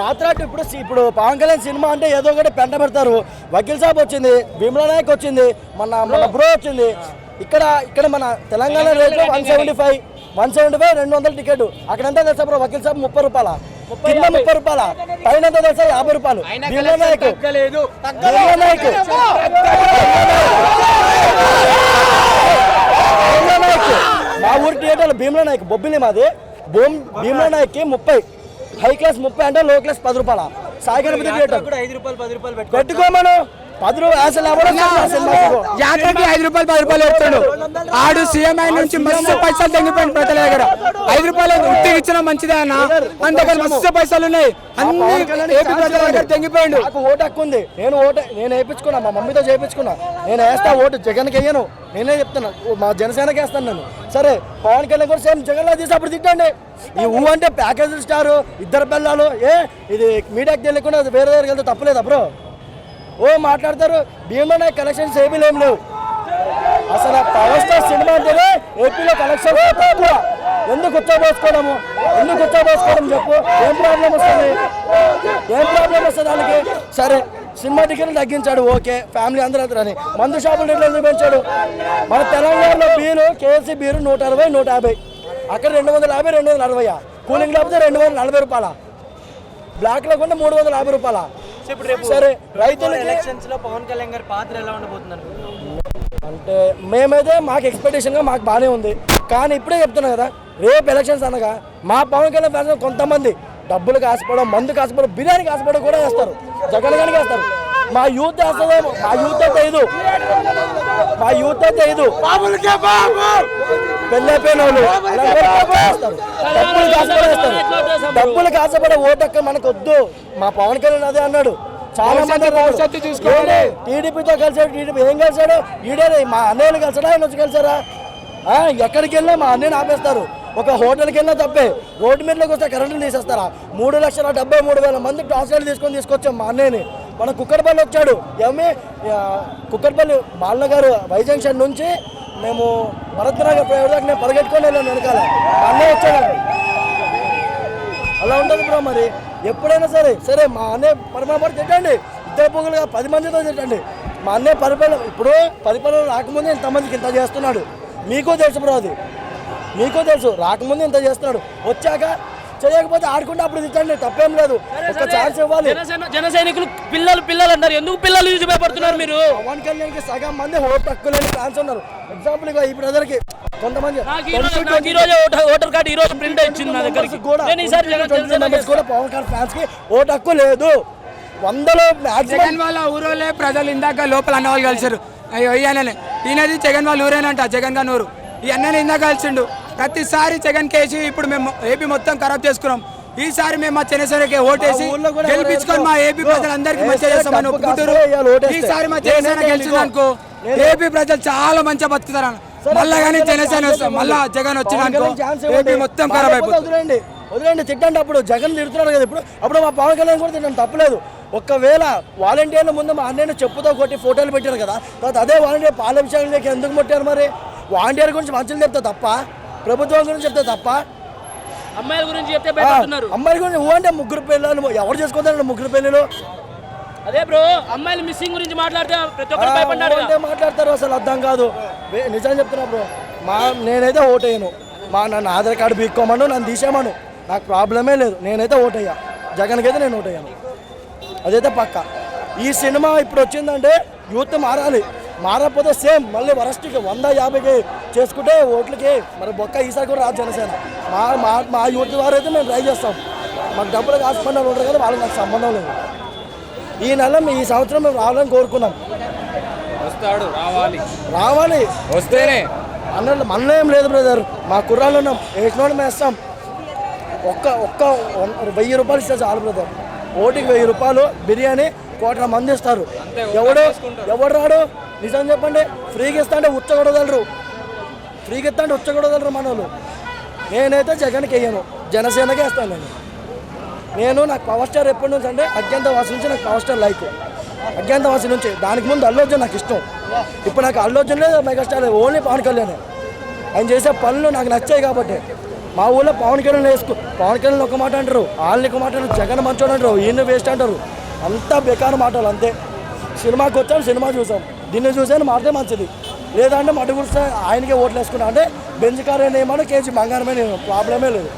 యాత్ర అంటే ఇప్పుడు ఇప్పుడు పవన్ కళ్యాణ్ సినిమా అంటే ఏదో ఒకటి పెంట పెడతారు. వకీల్ సాబ్ వచ్చింది భీమ్లా నాయక్ వచ్చింది మన మన బ్రో వచ్చింది. ఇక్కడ ఇక్కడ మన తెలంగాణ రేట్లో one seventy five one seventy five రెండు వందల టికెట్. అక్కడ ఎంత తెలుసా బ్రో వకీల్ సాబ్ ముప్పై రూపాయల? కింద ముప్పై రూపాయల? పైన ఎంత తెలుసా యాభై రూపాయలు? భీమ్లా నాయక్. భీమ్లా నాయక్. మా ఊరి థియేటర్ భీమ్లా నాయక్ బొబ్బిలి మాది. భీమ్లా నాయక్కి ముప్పై. హై క్లాస్ ముప్పై అంటే లో క్లాస్ పది రూపాయల? సాయి గణపతి థియేటర్. ఐదు రూపాయలు పది రూపాయలు పెట్టుకో పెట్టుకోమను. పది రూపాయలు అసలు ఎవరు ఐదు రూపాయలు పది రూపాయలు ఎత్తాడు ఆడు సీఎం అయిన నుంచి మస్తు పైసలు తెగిపోయింది ప్రజల దగ్గర ఐదు రూపాయలు ఉట్టికి ఇచ్చిన మంచిదే అన్న. దగ్గర మస్తు పైసలు ఉన్నాయి. అన్ని ఏపీ ప్రజల దగ్గర నాకు ఓటు హక్కు ఉంది. నేను ఓటు నేను వేయించుకున్నా మా మమ్మీతో చేయించుకున్నా. నేను వేస్తా ఓటు. జగన్కి వేయను. నేనే చెప్తున్నా. మా జనసేనకి వేస్తాను నేను. సరే పవన్ కళ్యాణ్ కూడా సేమ్ జగన్లా తీసి అప్పుడు తిట్టండి. ఈ ఊ అంటే ప్యాకేజ్ స్టారు ఇద్దరు పిల్లలు ఏ ఇది మీడియాకి తెలియకుండా వేరే దగ్గరికి వెళ్తే తప్పలేదు బ్రో ఓ మాట్లాడతారు. భీమనే కలెక్షన్స్ ఏమీ లేవు. లేవు అసలు పవర్ స్టార్ సినిమా అంటేనే ఏపీలో కలెక్షన్ ఎందుకు కూర్చోబోసుకోవడము ఎందుకు కూర్చోబోసుకోవడం చెప్పు. ఏం ప్రాబ్లం వస్తుంది? ఏం ప్రాబ్లం వస్తుంది దానికి? సరే సినిమా టికెట్లు తగ్గించాడు ఓకే. ఫ్యామిలీ అందరూ అని. మందు షాపులు రేట్లు ఎందుకు పెంచాడు? మన తెలంగాణలో బీరు కేఎస్సీ బీరు నూట అరవై నూట యాభై. అక్కడ రెండు వందల యాభై రెండు వందల అరవై కూలింగ్ లేకపోతే రెండు వందల నలభై రూపాయల? బ్లాక్లో కొంటే మూడు వందల యాభై రూపాయల? సరే రైతులకి ఎలక్షన్స్లో పవన్ కళ్యాణ్ గారి పాత్ర ఎలా ఉండబోతుంది అంటే మేమైతే మాకు ఎక్స్పెక్టేషన్గా మాకు బాగానే ఉంది. కానీ ఇప్పుడే చెప్తున్నా కదా రేపు ఎలక్షన్స్ అనగా మా పవన్ కళ్యాణ్ ఫ్యాన్స్ కొంతమంది డబ్బులు కాసుకోవడం మందు కాసుకోవడం బిర్యానీ కాసుకోవడం కూడా చేస్తారు. జగన్ గారికి వేస్తారు మా యూత్ వేస్తుందేమో మా యూత్ అయితే ఐదు మా యూత్ అయితే ఐదు పెళ్ళైపోయిన వాళ్ళు డబ్బులు డబ్బులు కాసపడే ఓటక్క మనకు వద్దు మా పవన్ కళ్యాణ్ అదే అన్నాడు. చాలా మంది. టీడీపీతో కలిసాడు టీడీపీ ఏం కలిసాడు? ఈడే మా అన్నయ్యలు కలిసాడా? ఆయన వచ్చి కలిసారా? ఎక్కడికి వెళ్ళినా మా అన్నయ్యని ఆపేస్తారు. ఒక హోటల్కి వెళ్ళినా తప్పే. రోడ్డు మీదలోకి వస్తే కరెంటులు తీసేస్తారా? మూడు లక్షల డెబ్బై మూడు వేల మంది టార్చర్లు తీసుకొని తీసుకొచ్చాం మా అన్నయ్యని. మన కుక్కడపల్లి వచ్చాడు. ఏమి? కుక్కడపల్లి గారు వై జంక్షన్ నుంచి మేము భరత్నగర్ ప్రైవేట్ దాకా నేను పరిగెట్టుకొని వెళ్ళాను వెనకాల. అన్నయ్య వచ్చాడు అలా ఉంటుంది బ్రో మరి. ఎప్పుడైనా సరే సరే మా అన్నయ్య పరిపాలన తిట్టండి. ఇద్దరు పొగలుగా పది మందితో తిట్టండి. మా అన్నయ్య పరిపాలన ఇప్పుడు పరిపాలన రాకముందే ఇంతమందికి ఇంత చేస్తున్నాడు. మీకో తెలుసు బ్రో అది. మీకో తెలుసు రాకముందే ఇంత చేస్తున్నాడు. వచ్చాక చేయకపోతే ఆడుకుంటే అప్పుడు తిట్టండి తప్పేం లేదు. ఒక ఛాన్స్ ఇవ్వాలి. జన సైనికులు పిల్లలు పిల్లలు అన్నారు. ఎందుకు పిల్లలు చూసి భయపడుతున్నారు మీరు? పవన్ కళ్యాణ్కి సగం మంది ఓటు తక్కువ లేని ఫ్యాన్స్ ఉన్నారు. ఎగ్జాంపుల్ ఇక ఈ బ్రదర్కి కొంతమంది నాకు ఈ రోజు నాకు ఈ రోజు ఓటర్- కార్డు ఈ రోజు ప్రింట్ ఇచ్చింది నా దగ్గరికి. కూడా నేను ఈసారి కూడా పవన్ కళ్యాణ్ ఫ్యాన్స్కి ఓటు హక్కు లేదు. వందలో మాక్సిమం జగన్ వాళ్ళ ఊరోలే ప్రజలు ఇందాక లోపల అన్న వాళ్ళు కలిసారు. అయ్యో ఈయననే ఈయనది జగన్ వాళ్ళ ఊరేనంట జగన్ గారి ఊరు. ఈ అన్నని ఇందాక కలిసిండు. ప్రతిసారి జగన్ కేసి ఇప్పుడు మేము ఏపీ మొత్తం ఖరాబ్ చేసుకున్నాం. ఈసారి మేము మా జనసేనకి ఓటేసి గెలిపించుకొని మా ఏపీ ప్రజలందరికీ మంచిగా చేస్తామని ఒప్పుకుంటారు. ఈసారి మా జనసేన నేనైతే- ఏపీ ప్రజలు చాలా మంచిగా బతుకుతారు మళ్ళా కానీ జనసేన మళ్ళా జగన్ ఇవ్వండి. ఏపీ మొత్తం ఖరాబ్ అయిపోతుంది. వదిలేండి తిట్టండి అప్పుడు. జగన్ తిడుతున్నాడు కదా ఇప్పుడు. అప్పుడు మా పవన్ కళ్యాణ్ కూడా తిట్టండి. తప్పలేదు. ఒక్కవేళ వాలంటీర్ల ముందు మా అన్నయ్యను చెప్పుతో కొట్టి ఫోటోలు పెట్టారు కదా తర్వాత అదే వాలంటీర్ పాల విషయాలకి ఎందుకు కొట్టారు మరి? వాలంటీర్ గురించి మంచిలు చెప్తే తప్ప. ప్రభుత్వం గురించి చెప్తే తప్ప? అమ్మాయిల గురించి చెప్తే భయపడుతున్నారు అమ్మాయి గురించి ఊ అంటే ముగ్గురు పిల్లలు ఎవరు చేసుకోతారు ముగ్గురు పెళ్ళిళ్ళు అదే బ్రో అమ్మాయిల మిస్సింగ్ గురించి మాట్లాడితే ప్రతి ఒక్కరు అంటే మాట్లాడతారు అసలు అర్థం కాదు. నిజం చెప్తున్నా బ్రో మా నేనైతే ఓటేయను. మా నన్ను ఆధార్ కార్డు బీక్కోమను నన్ను తీసేమను నాకు ప్రాబ్లమే లేదు నేనైతే ఓటయ్యా జగన్కి అయితే నేను ఓటయ్యాను అదైతే పక్క. ఈ సినిమా ఇప్పుడు వచ్చిందంటే యూత్ మారాలి. మారకపోతే సేమ్ మళ్ళీ వరస్ట్కి వంద యాభైకి చేసుకుంటే ఓట్లకి మరి బొక్క ఈసారి కూడా రాదు జనసేన. మా మా మా యూత్ వారు అయితే మేము ట్రై చేస్తాం. మాకు డబ్బులు కాసుకున్న ఉంటారు కదా వాళ్ళకి నాకు సంబంధం లేదు. ఈ నెల ఈ సంవత్సరం మేము రావాలని కోరుకున్నాం. వస్తాడు రావాలి. రావాలి. వస్తేనే. అన్న మనలో ఏం లేదు బ్రదర్. మా కుర్రాళ్ళు ఉన్నాం వేసినోడు మేము వేస్తాం. ఒక్క ఒక్క వెయ్యి రూపాయలు ఇస్తే చాలు బ్రదర్. ఓటికి వెయ్యి రూపాయలు బిర్యానీ కోట్ల మంది ఇస్తారు. ఎవడు ఎవడు రాడు? నిజం చెప్పండి ఫ్రీగా ఇస్తా అంటే ఉచ్చగొడగలరు. ఫ్రీగా ఇస్తా అంటే ఉచ్చగొడగలరు మన వాళ్ళు నేనైతే జగన్కి వేయను జనసేనకే వేస్తాను నేను. నేను నాకు పవర్ స్టార్ ఎప్పటి నుంచి అంటే అజ్ఞాతవాసి నుంచి నాకు పవర్ స్టార్ లైక్ అజ్ఞాతవాసి నుంచి. దానికి ముందు అల్లు అర్జున్ నాకు ఇష్టం. ఇప్పుడు నాకు అల్లు అర్జున్ లేదు మెగాస్టార్ ఓన్లీ పవన్ కళ్యాణ్. ఆయన చేసే పనులు నాకు నచ్చాయి కాబట్టి. మా ఊళ్ళో పవన్ కళ్యాణ్ వేసుకో పవన్ కళ్యాణ్ ఒక మాట అంటారు వాళ్ళని ఒక మాట అంటారు జగన్ మంచోడు అంటారు ఈయన వేస్ట్ అంటారు. అంతా బేకారు మాటలు అంతే. సినిమాకి వచ్చాం సినిమా చూసాం. దీన్ని చూసాను మారితే మంచిది. లేదంటే మటు గురిస్తే ఆయనకే ఓట్లు వేసుకున్నా అంటే బెంచ్ కార్ ఏమన్నా కేజీ బంగారమే నేను ప్రాబ్లమే లేదు.